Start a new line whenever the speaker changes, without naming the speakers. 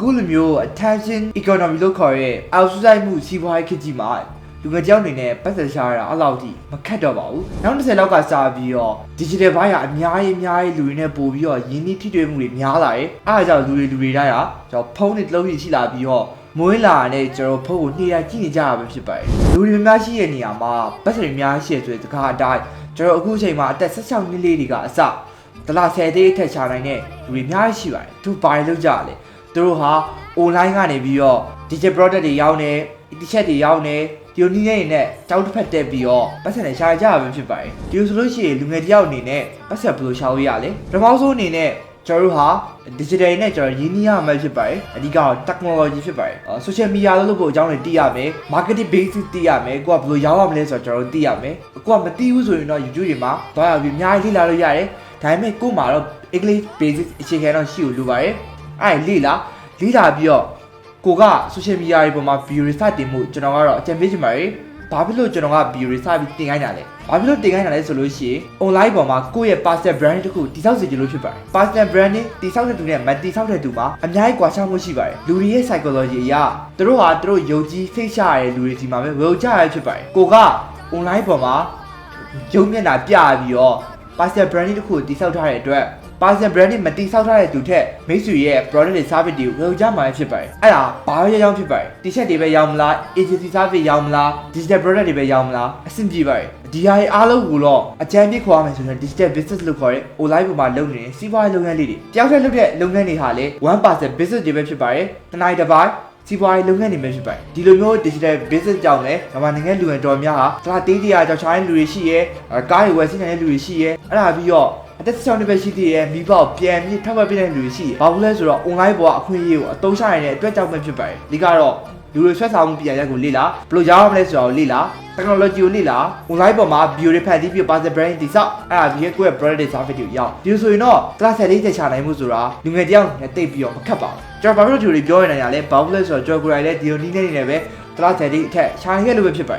အခုလိုမျိုး attention economy လို့ခေါ်ရဲအောက်ဆိုင်မှုစီးပွားရေးခေတ်ကြီးမှာလူငယ်တယောက်အနေနဲ့ပတ်သက်ရှာရတာအဲ့လောက်ထိမခက်တော့ပါဘူးနောက်20လောက်ကစပြီးတော့ digital ဘိုင်းကအများကြီးအများကြီးလူတွေနဲ့ပို့ပြီးတော့ရင်းနှီးထိတွေ့မှုတွေများလာတယ်အားကြောင့်လူတွေလူတွေတိုင်းဟာကျွန်တော်ဖုန်းတွေတစ်လုံးရှိရှိလာပြီးတော့မွေးလာတဲ့ကျွန်တော်ဖုန်းကိုနှိရကြည့်နေကြတာပဲဖြစ်ပါတယ်လူတွေများရှိတဲ့နေရာမှာပတ်စံတွေများရှိရဆိုတဲ့စကားအတိုင်းကျွန်တော်အခုအချိန်မှာအသက်16နှစ်လေးတွေကအစဒလာ10သေးအထက်ချနိုင်တဲ့လူတွေအများကြီးရှိပါတယ်သူဘာတွေလုပ်ကြလဲ သူတို့ဟာ online ကနေပြီးတော့ digital product တွေရောင်းနေ t-shirt တွေရောင်းနေဒီလိုနည်းနေနဲ့တောက်တစ်ဖက်တက်ပြီးတော့ပတ်စံနဲ့ရှာကြရမှာဖြစ်ပါတယ်ဒီလိုဆိုလို့ရှိရင်လူငယ်တယောက်အနေနဲ့ပတ်စံဘယ်လိုရှာလို့ရလဲပထမဆုံးအနေနဲ့ကျွန်တော်တို့ဟာ digital နဲ့ကျွန်တော်ရင်းနှီးရမှာဖြစ်ပါတယ်အဓိကတော့ technology ဖြစ်ပါတယ်အာ social media လို့လို့ပို့အကြောင်းတွေသိရမယ် marketing basic သိရမယ်ကိုကဘယ်လိုရောင်းရမလဲဆိုတော့ကျွန်တော်တို့သိရမယ်ကိုကမသိဘူးဆိုရင်တော့ YouTube တွေမှာသွားရပြီးအများကြီးလေ့လာလို့ရတယ်ဒါပေမဲ့ကို့မှာတော့ English basic အခြေခံတော့ရှိလို့လိုပါတယ် အဲ့ဒါလေ့လာလေ့လာပြီးတော့ကိုက social media တွေပေါ်မှာ view တွေစတင်မှုကျွန်တော်ကတော့အကြံပေးချင်ပါတယ်ဘာဖြစ်လို့ကျွန်တော်က view တွေစပြီးတင်ခိုင်းတာလဲဘာဖြစ်လို့တင်ခိုင်းတာလဲဆိုလို့ရှိရင် online ပေါ်မှာကိုယ့်ရဲ့ personal brand တစ်ခုတည်ဆောက်စေချင်လို့ဖြစ်ပါတယ် personal branding တည်ဆောက်တဲ့သူနဲ့မတည်ဆောက်တဲ့သူမှာအများကြီးကွာခြားမှုရှိပါတယ်လူတွေရဲ့ psychology အရသူတို့ဟာသူတို့ယုံကြည်စိတ်ချရတဲ့လူတွေဒီမှာပဲဝယ်ကြရဖြစ်ပါတယ်ကိုက online ပေါ်မှာရုံမျက်နှာပြပြီးတော့ personal branding တစ်ခုတည်ဆောက်ထားတဲ့အတွက် personal branding မတည်ဆောက်ထားတဲ့သူထက်မိတ်ဆွေရဲ့ product တွေ service တွေကိုဝယ်ကြမှာဖြစ်ပါတယ်အဲ့ဒါဘာပဲရောင်းဖြစ်ပါတယ် t-shirt တွေပဲရောင်းမလား agency service ရောင်းမလား digital product တွေပဲရောင်းမလားအဆင်ပြေပါတယ်ဒီဟာအားလုံးကိုတော့အကြံပြခေါ်ရမယ်ဆိုရင် digital business လို့ခေါ်တဲ့ online ပေါ်မှာလုပ်နေတဲ့စီးပွားရေးလုပ်ငန်းလေးတွေတယောက်တည်းလုပ်တဲ့လုပ်ငန်းတွေဟာလေ1% business တွေပဲဖြစ်ပါတယ်တစ်နိုင်တစ်ပိုင်းစီးပွားရေးလုပ်ငန်းတွေပဲဖြစ်ပါတယ်ဒီလိုမျိုး digital business ကြောင့်လည်းမြန်မာနိုင်ငံလူငယ်တော်များဟာတလားတေးတရားကြောင့်ချားတဲ့လူတွေရှိရဲအဲကားတွေဝယ်စီးနိုင်တဲ့လူတွေရှိရဲအဲ့ဒါပြီးတော့ အသက်16နှစ်ပဲရှိသေးရဲ့မိဘကိုပြန်ပြီးထောက်ပံ့ပေးတဲ့လူတွေရှိရဲဘာလို့လဲဆိုတော့ online ပေါ်ကအခွင့်အရေးကိုအသုံးချနိုင်တဲ့အတွက်ကြောင့်ပဲဖြစ်ပါတယ်ဒီကတော့လူတွေဆွဲဆောင်မှုပြန်ရက်ကိုလေ့လာဘယ်လိုရောင်းရမလဲဆိုတာကိုလေ့လာ technology ကိုလေ့လာ online ပေါ်မှာ video တွေဖန်တီးပြီး personal brand တိစောက်အဲ့ဒါဒီရဲ့ကိုယ့်ရဲ့ product တွေ service တွေကိုရောက်ဒီလိုဆိုရင်တော့ class 10လေးချက်ချနိုင်မှုဆိုတာလူငယ်တယောက်နဲ့တိတ်ပြီးတော့မခက်ပါဘူးကျွန်တော်ဘာလို့ဒီလိုပြောရနေတာလဲဘာလို့လဲဆိုတော့ကျွန်တော်ကိုယ်တိုင်လည်းဒီလိုနည်းနဲ့နေနဲ့ပဲ class 10လေးအထက်ရှာနေခဲ့လို့ပဲဖြစ်ပါတယ်